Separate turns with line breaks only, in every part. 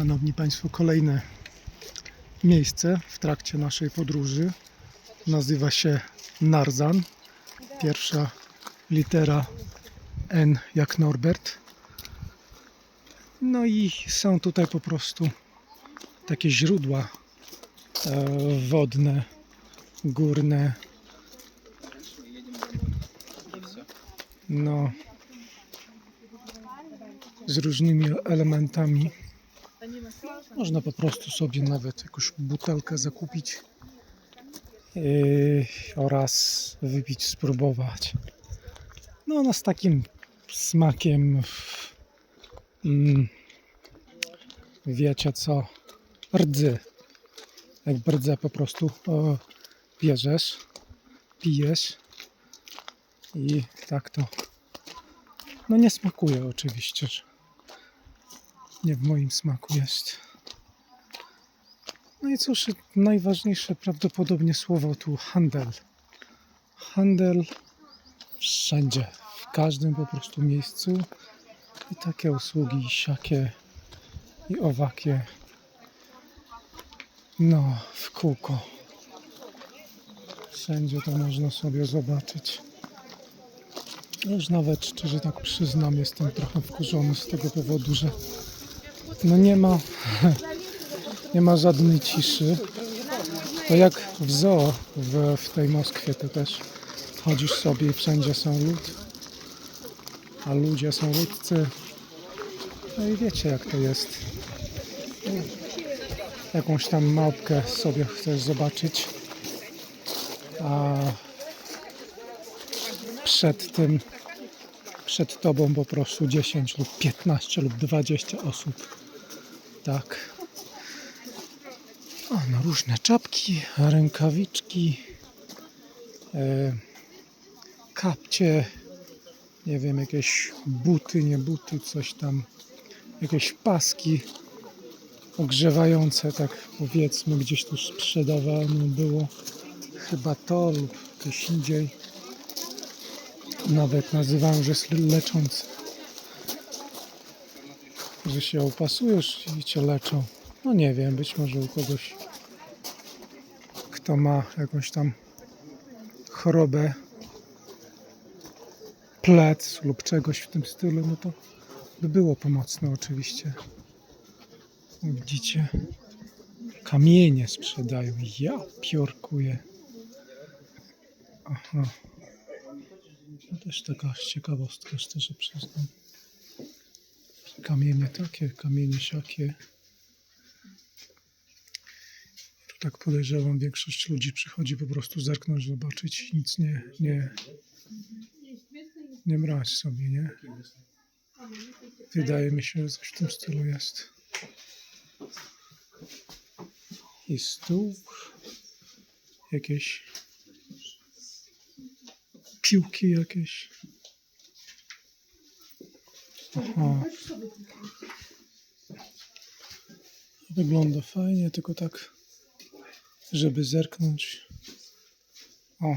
Szanowni Państwo, kolejne miejsce w trakcie naszej podróży. Nazywa się Narzan. Pierwsza litera N jak Norbert. No i są tutaj po prostu takie źródła e, wodne, górne. No, z różnymi elementami. Można po prostu sobie nawet jakąś butelkę zakupić yy, oraz wypić, spróbować. No, ona z takim smakiem, mm, wiecie co, rdzy. Jak brdzę po prostu o, bierzesz, pijesz i tak to. No nie smakuje oczywiście, nie w moim smaku jest. No i cóż, najważniejsze prawdopodobnie słowo tu handel. Handel wszędzie, w każdym po prostu miejscu. I takie usługi, i siakie, i owakie. No, w kółko. Wszędzie to można sobie zobaczyć. Już nawet, szczerze tak przyznam, jestem trochę wkurzony z tego powodu, że no nie ma, nie ma żadnej ciszy. To jak w zoo w, w tej Moskwie, to też chodzisz sobie i wszędzie są lud, a ludzie są ludcy. No i wiecie jak to jest. Jakąś tam małpkę sobie chcesz zobaczyć, a przed tym, przed tobą po prostu 10 lub 15 lub 20 osób. Tak. O, no różne czapki, rękawiczki, e, kapcie, nie wiem, jakieś buty, nie buty, coś tam, jakieś paski ogrzewające, tak powiedzmy, gdzieś tu sprzedawane było. Chyba to lub gdzieś indziej. Nawet nazywają, że jest leczący. Że się opasujesz i cię leczą. No nie wiem, być może u kogoś, kto ma jakąś tam chorobę plec lub czegoś w tym stylu, no to by było pomocne oczywiście. Widzicie? Kamienie sprzedają. Ja piorkuję. Aha. To też taka ciekawostka, szczerze przyznam. Kamienie takie, kamienie siakie. Tu tak podejrzewam, większość ludzi przychodzi po prostu zerknąć, zobaczyć, nic nie, nie, nie brać sobie, nie? Wydaje mi się, że coś w tym stylu jest. I stół. Jakieś piłki jakieś. Aha. Wygląda fajnie, tylko tak, żeby zerknąć. O.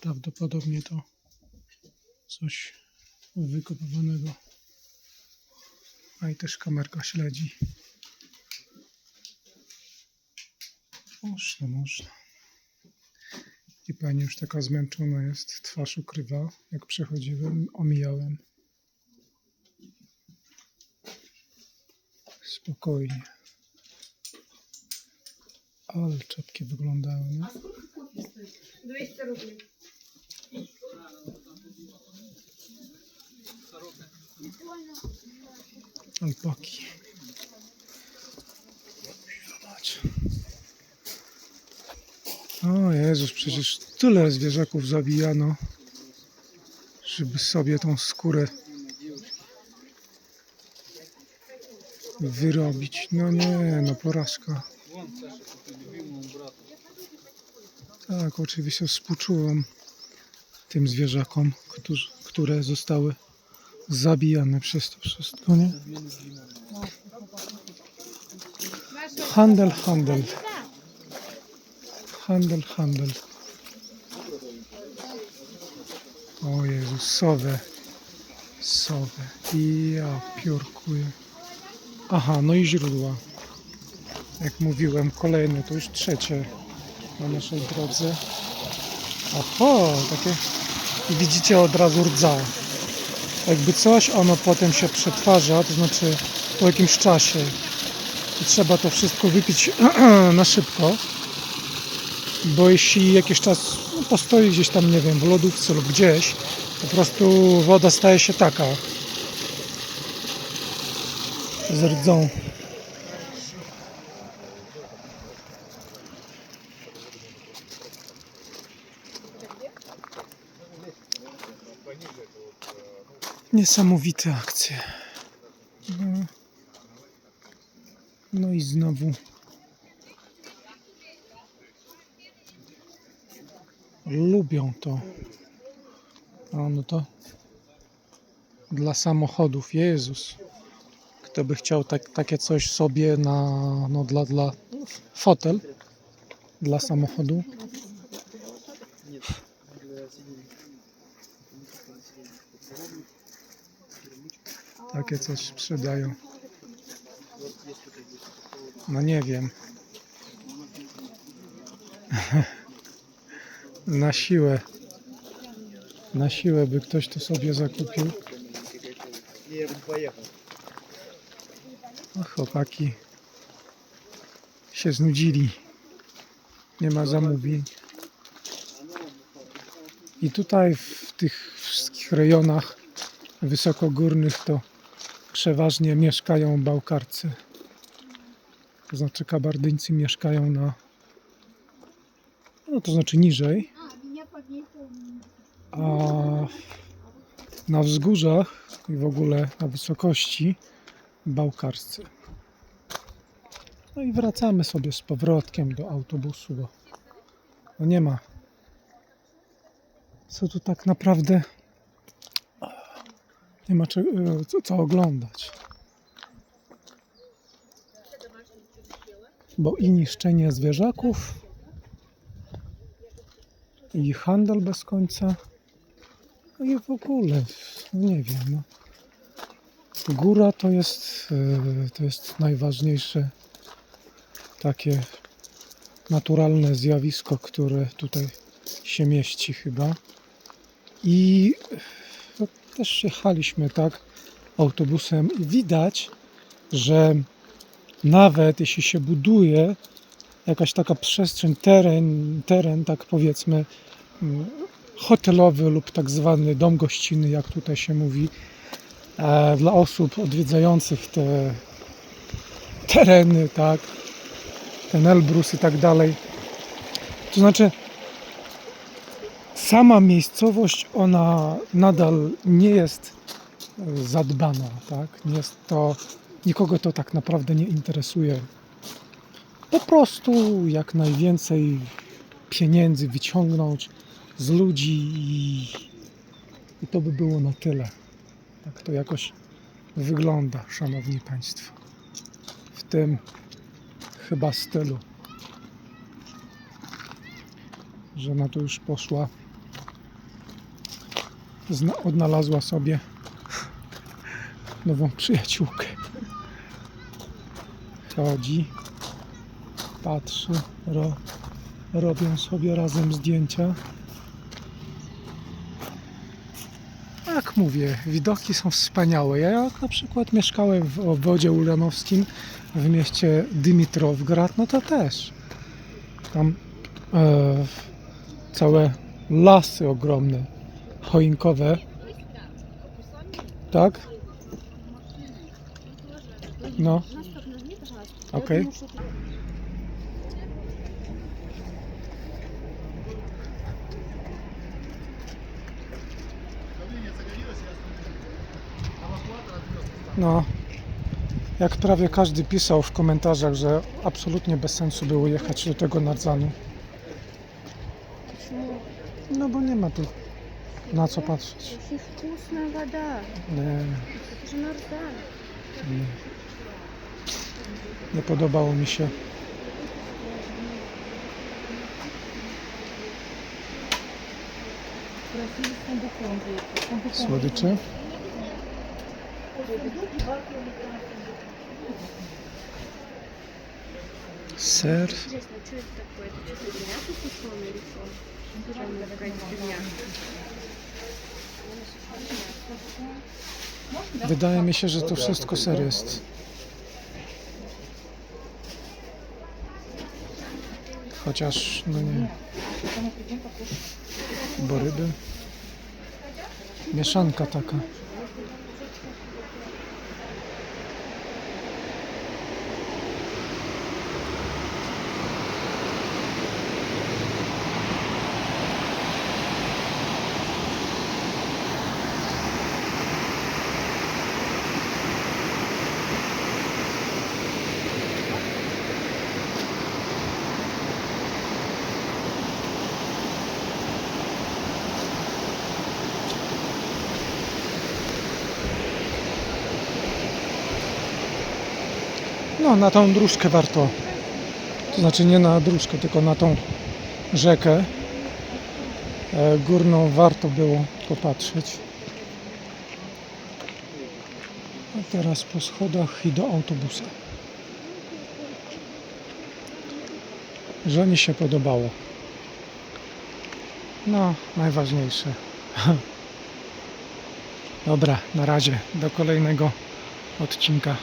Prawdopodobnie to coś wykopywanego. A i też kamerka śledzi. Można, można. I pani już taka zmęczona jest, twarz ukrywa, jak przechodziłem, omijałem. Spokojnie. Ale czapki wyglądają, nie?
200 rubli.
Alpaki. O Jezus, przecież tyle zwierzaków zabijano, żeby sobie tą skórę wyrobić. No nie, no porażka. Tak, oczywiście współczułem tym zwierzakom, którzy, które zostały zabijane przez to wszystko, nie? Handel, handel. Handel, handel. O Jezu. Sowę. I ja piórkuję. Aha, no i źródła. Jak mówiłem, kolejne, to już trzecie na naszej drodze. Oho, takie widzicie od razu rdza. Jakby coś, ono potem się przetwarza, to znaczy po jakimś czasie. I trzeba to wszystko wypić na szybko. Bo jeśli jakiś czas no, postoi gdzieś tam, nie wiem, w lodówce lub gdzieś, po prostu woda staje się taka. Z rdzą. Niesamowite akcje. No, no i znowu. Lubią to. A no to dla samochodów. Jezus. Kto by chciał tak, takie coś sobie na, no dla, dla fotel dla samochodu. Takie coś sprzedają. No nie wiem. Na siłę. Na siłę by ktoś to sobie zakupił.
Nie, bym
pojechał. chłopaki się znudzili. Nie ma zamówień. I tutaj w tych wszystkich rejonach wysokogórnych to przeważnie mieszkają bałkarcy. To znaczy kabardyńcy mieszkają na no to znaczy niżej. A na wzgórzach i w ogóle na wysokości bałkarscy. No i wracamy sobie z powrotkiem do autobusu, bo no nie ma co tu tak naprawdę nie ma czy, co, co oglądać. Bo i niszczenie zwierzaków, i handel bez końca, no i w ogóle, no nie wiem. No. Góra to jest, e, to jest najważniejsze takie naturalne zjawisko, które tutaj się mieści chyba. I też jechaliśmy tak autobusem i widać, że nawet jeśli się buduje jakaś taka przestrzeń, teren, teren tak powiedzmy mm, hotelowy lub tak zwany dom gościnny, jak tutaj się mówi, e, dla osób odwiedzających te tereny, tak, ten Elbrus i tak dalej. To znaczy, sama miejscowość, ona nadal nie jest e, zadbana, tak? Nie jest to, nikogo to tak naprawdę nie interesuje. Po prostu jak najwięcej pieniędzy wyciągnąć z ludzi i, i to by było na tyle. Tak to jakoś wygląda, szanowni państwo. W tym chyba stylu. Żona tu już poszła. Odnalazła sobie nową przyjaciółkę. Chodzi, patrzy, ro, robią sobie razem zdjęcia. Jak mówię, widoki są wspaniałe. Ja jak na przykład mieszkałem w obwodzie ulanowskim w mieście Dymitrowgrad, no to też. Tam e, całe lasy ogromne, choinkowe. Tak? No.
Okej. Okay.
No, jak prawie każdy pisał w komentarzach, że absolutnie bez sensu było jechać do tego Nardzanu. No bo nie ma tu na co patrzeć.
Очень вкусная вода.
Nie,
Это же нарзан.
nie. nie podobało mi się.
Просили с фундуком выйти. Фундуком
Słodycze. Ser.
Интересно, что это такое? Это что-то мясо сушеное или что? Там какая-то фигня.
Wydaje mi się, że to wszystko ser jest. Chociaż, no nie. Bo ryby. Mieszanka taka. No, na tą dróżkę warto. To znaczy nie na dróżkę, tylko na tą rzekę e, górną warto było popatrzeć. A teraz po schodach i do autobusa. Mi się podobało. No, najważniejsze. Dobra, na razie. Do kolejnego odcinka.